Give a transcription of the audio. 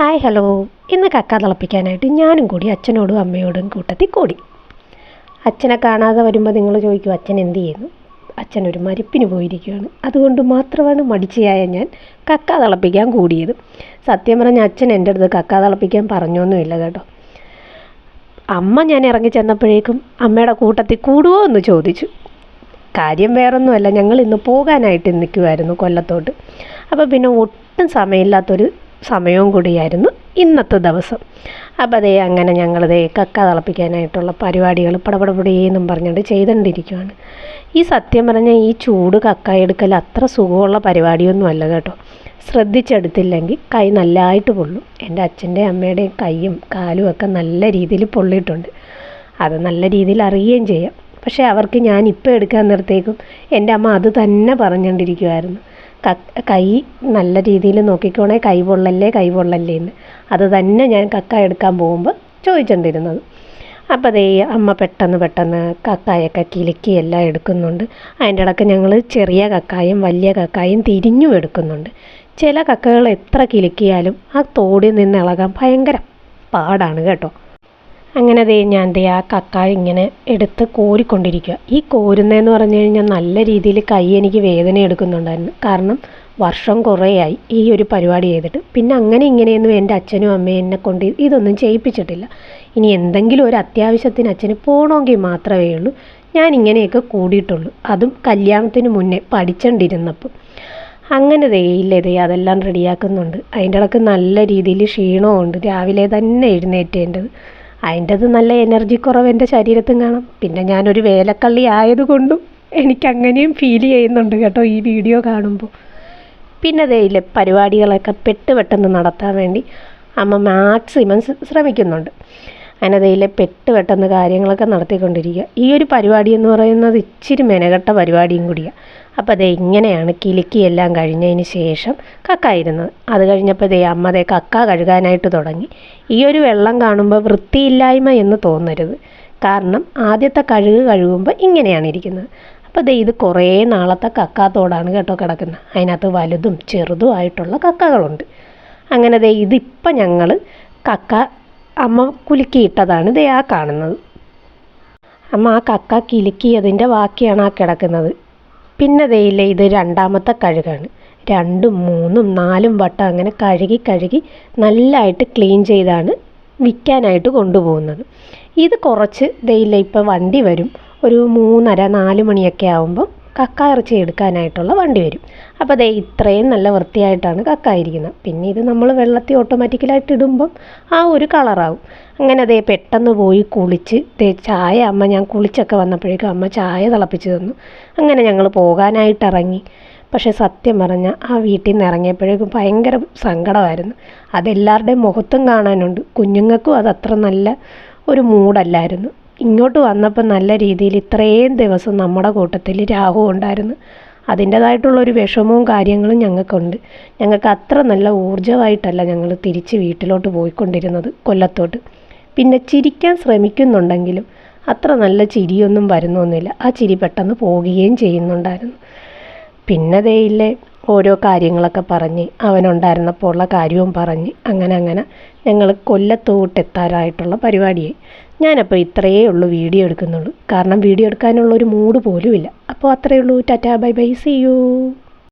Hi hello ഇന്ന് കക്ക തിളപ്പിക്കാനായിട്ട് ഞാനും കൂടി അച്ഛനോടും അമ്മയോടും കൂട്ടത്തിൽ കൂടി. അച്ഛനെ കാണാതെ വരുമ്പോൾ നിങ്ങൾ ചോദിക്കും അച്ഛൻ എന്ത് ചെയ്യുന്നു? അച്ഛൻ ഒരു മരിപ്പിന് പോയിരിക്കുകയാണ്. അതുകൊണ്ട് മാത്രമാണ് മടിച്ചയായ ഞാൻ കക്ക തിളപ്പിക്കാൻ കൂടിയത്. സത്യം പറഞ്ഞ അച്ഛൻ എന്റെ അടുത്ത് കക്ക തിളപ്പിക്കാൻ പറഞ്ഞൊന്നുമില്ല കേട്ടോ. അമ്മ ഞാൻ ഇറങ്ങി ചെന്നപ്പോഴേക്കും അമ്മയുടെ കൂട്ടത്തിൽ കൂടുമോ എന്ന് ചോദിച്ചു. കാര്യം വേറൊന്നുമല്ല ഞങ്ങൾ ഇന്ന് പോകാനായിട്ട് നിൽക്കുമായിരുന്നു കൊല്ലത്തോട്ട്. അപ്പോൾ പിന്നെ ഒട്ടും സമയമില്ലാത്തൊരു സമയവും കൂടിയായിരുന്നു ഇന്നത്തെ ദിവസം. അപ്പോൾ അതേ അങ്ങനെ ഞങ്ങളിതേ കക്ക തിളപ്പിക്കാനായിട്ടുള്ള പരിപാടികൾ പടപടപടിയെന്നും പറഞ്ഞുകൊണ്ട് ചെയ്തുകൊണ്ടിരിക്കുകയാണ് ഈ സത്യം പറഞ്ഞാൽ ഈ ചൂട് കക്ക എടുക്കൽ അത്ര സുഖമുള്ള പരിപാടിയൊന്നുമല്ല കേട്ടോ. ശ്രദ്ധിച്ചെടുത്തില്ലെങ്കിൽ കൈ നല്ലതായിട്ട് പൊള്ളും. എന്റെ അച്ഛന്റെ അമ്മയുടെയും കൈയും കാലും ഒക്കെ നല്ല രീതിയിൽ പൊള്ളിയിട്ടുണ്ട്. അത് നല്ല രീതിയിൽ അറിയുകയും ചെയ്യാം. പക്ഷേ അവർക്ക് ഞാൻ ഇപ്പോൾ എടുക്കാൻ നിർത്തേക്കും എന്റെ അമ്മ അത് തന്നെ പറഞ്ഞുകൊണ്ടിരിക്കുമായിരുന്നു കൈ നല്ല രീതിയിൽ നോക്കിക്കോണേ കൈ പൊള്ളല്ലേ കൈ പൊള്ളല്ലേ എന്ന്. അത് തന്നെ ഞാൻ കക്ക എടുക്കാൻ പോകുമ്പോൾ ചോദിച്ചുകൊണ്ടിരുന്നത് അപ്പോൾ അതേ അമ്മ പെട്ടെന്ന് പെട്ടെന്ന് കക്കായൊക്കെ കിലുക്കി എല്ലാം എടുക്കുന്നുണ്ട്. അതിന്റെ ഇടയ്ക്ക് ഞങ്ങൾ ചെറിയ കക്കായും വലിയ കക്കായും തിരിഞ്ഞും എടുക്കുന്നുണ്ട്. ചില കക്കകൾ എത്ര കിലുക്കിയാലും ആ തോടിൽ നിന്ന് ഇളകാൻ ഭയങ്കര പാടാണ് കേട്ടോ. അങ്ങനെ ദേ ഞാൻ ദേ ആ കക്ക ഇങ്ങനെ എടുത്ത് കോരിക്കൊണ്ടിരിക്കുക ഈ കോരുന്നതെന്ന് പറഞ്ഞു കഴിഞ്ഞാൽ നല്ല രീതിയിൽ കൈ എനിക്ക് വേദന എടുക്കുന്നുണ്ടായിരുന്നു. കാരണം വർഷം കുറേയായി ഈ ഒരു പരിപാടി ചെയ്തിട്ട്. പിന്നെ അങ്ങനെ ഇങ്ങനെയൊന്നും എന്റെ അച്ഛനും അമ്മയും എന്നെ കൊണ്ട് ഇതൊന്നും ചെയ്യിപ്പിച്ചിട്ടില്ല. ഇനി എന്തെങ്കിലും ഒരു അത്യാവശ്യത്തിന് അച്ഛന് പോകണമെങ്കിൽ മാത്രമേ ഉള്ളൂ. ഞാൻ ഇങ്ങനെയൊക്കെ കൂടിയിട്ടുള്ളൂ. അതും കല്യാണത്തിന് മുന്നേ പഠിച്ചോണ്ടിരുന്നപ്പം അങ്ങനെ ദേ തേ അതെല്ലാം റെഡിയാക്കുന്നുണ്ട്. അതിന്റെ ഇടയ്ക്ക് നല്ല രീതിയിൽ ക്ഷീണമുണ്ട് രാവിലെ തന്നെ എഴുന്നേറ്റേണ്ടത്. അതിന്റെത് നല്ല എനർജി കുറവ് എന്റെ ശരീരത്തും കാണാം. പിന്നെ ഞാനൊരു വേലക്കള്ളി ആയതുകൊണ്ടും എനിക്കങ്ങനെയും ഫീൽ ചെയ്യുന്നുണ്ട് കേട്ടോ ഈ വീഡിയോ കാണുമ്പോൾ. പിന്നെ ദൈയിലെ പരിപാടികളൊക്കെ പെട്ട് പെട്ടെന്ന് നടത്താൻ വേണ്ടി അമ്മ മാക്സിമം ശ്രമിക്കുന്നുണ്ട്. ദൈയിലെ പെട്ട് പെട്ടെന്ന് കാര്യങ്ങളൊക്കെ നടത്തിക്കൊണ്ടിരിക്കുക. ഈ ഒരു പരിപാടി എന്ന് പറയുന്നത് ഇച്ചിരി മെനകെട്ട പരിപാടിയും കൂടിയാണ് അപ്പോൾ അതേ ഇങ്ങനെയാണ് കിലുക്കി എല്ലാം കഴിഞ്ഞതിന് ശേഷം കക്ക ഇരുന്നത്. അത് കഴിഞ്ഞപ്പോൾ ദേ അമ്മ ദേ കക്ക കഴുകാനായിട്ട് തുടങ്ങി. ഈ ഒരു വെള്ളം കാണുമ്പോൾ വൃത്തിയില്ലായ്മ എന്ന് തോന്നരുത്. കാരണം ആദ്യത്തെ കഴുക് കഴുകുമ്പോൾ ഇങ്ങനെയാണ് ഇരിക്കുന്നത്. അപ്പോൾ ദേ ഇത് കുറേ നാളത്തെ കക്കാത്തോടാണ് കേട്ടോ കിടക്കുന്നത്. അതിനകത്ത് വലുതും ചെറുതും ആയിട്ടുള്ള കക്കകളുണ്ട്. അങ്ങനെ ദേ ഇതിപ്പം ഞങ്ങൾ കക്ക അമ്മ കുലുക്കിയിട്ടതാണ് ദേ ആ കാണുന്നത്. അമ്മ ആ കക്ക കിലുക്കിയതിന്റെ ബാക്കിയാണ് ആ കിടക്കുന്നത്. പിന്നെ ദയില്ലേ ഇത് രണ്ടാമത്തെ കഴുകാണ്. രണ്ടും മൂന്നും നാലും വട്ടം അങ്ങനെ കഴുകി കഴുകി നല്ലതായിട്ട് ക്ലീൻ ചെയ്താണ് വിൽക്കാനായിട്ട് കൊണ്ടുപോകുന്നത്. ഇത് കുറച്ച് ദയില്ല ഇപ്പോൾ വണ്ടി വരും. ഒരു മൂന്നര നാല് മണിയൊക്കെ ആകുമ്പം കക്ക ഇറച്ചി എടുക്കാനായിട്ടുള്ള വണ്ടി വരും. അപ്പോൾ അതേ ഇത്രയും നല്ല വൃത്തിയായിട്ടാണ് കക്ക ഇരിക്കുന്നത് പിന്നെ ഇത് നമ്മൾ വെള്ളത്തിൽ ഓട്ടോമാറ്റിക്കലായിട്ട് ഇടുമ്പം ആ ഒരു കളറാവും അങ്ങനെ അതേ പെട്ടെന്ന് പോയി കുളിച്ച് ദേ ചായ അമ്മ ഞാൻ കുളിച്ചൊക്കെ വന്നപ്പോഴേക്കും അമ്മ ചായ തിളപ്പിച്ച് തന്നു. അങ്ങനെ ഞങ്ങൾ പോകാനായിട്ട് ഇറങ്ങി. പക്ഷേ സത്യം പറഞ്ഞാൽ ആ വീട്ടിൽ നിന്ന് ഇറങ്ങിയപ്പോഴേക്കും ഭയങ്കര സങ്കടമായിരുന്നു. അതെല്ലാവരുടെയും മുഖത്തും കാണാനുണ്ട്. കുഞ്ഞുങ്ങൾക്കും അതത്ര നല്ല ഒരു മൂഡല്ലായിരുന്നു ഇങ്ങോട്ട് വന്നപ്പോൾ നല്ല രീതിയിൽ ഇത്രയും ദിവസം നമ്മുടെ കൂട്ടത്തിൽ രാഹു ഉണ്ടായിരുന്നു. അതിന്റേതായിട്ടുള്ളൊരു വിഷമവും കാര്യങ്ങളും ഞങ്ങൾക്കുണ്ട്. ഞങ്ങൾക്ക് അത്ര നല്ല ഊർജമായിട്ടല്ല ഞങ്ങൾ തിരിച്ച് വീട്ടിലോട്ട് പോയിക്കൊണ്ടിരുന്നത് കൊല്ലത്തോട്ട്. പിന്നെ ചിരിക്കാൻ ശ്രമിക്കുന്നുണ്ടെങ്കിലും അത്ര നല്ല ചിരിയൊന്നും വരുന്നൊന്നുമില്ല. ആ ചിരി പെട്ടെന്ന് പോവുകയും ചെയ്യുന്നുണ്ടായിരുന്നു. പിന്നെ ദയില്ലേ ഓരോ കാര്യങ്ങളൊക്കെ പറഞ്ഞ് അവനുണ്ടായിരുന്നപ്പോൾ ഉള്ള കാര്യവും പറഞ്ഞ് അങ്ങനെ അങ്ങനെ ഞങ്ങൾ കൊല്ലത്തോട്ടെത്താനായിട്ടുള്ള പരിപാടിയായി. ഞാനപ്പോൾ ഇത്രയേ ഉള്ളൂ വീഡിയോ എടുക്കുന്നുള്ളൂ. കാരണം വീഡിയോ എടുക്കാനുള്ള ഒരു മൂഡ് പോലുമില്ല. അപ്പോൾ അത്രയേ ഉള്ളൂ. Tata bye bye. See you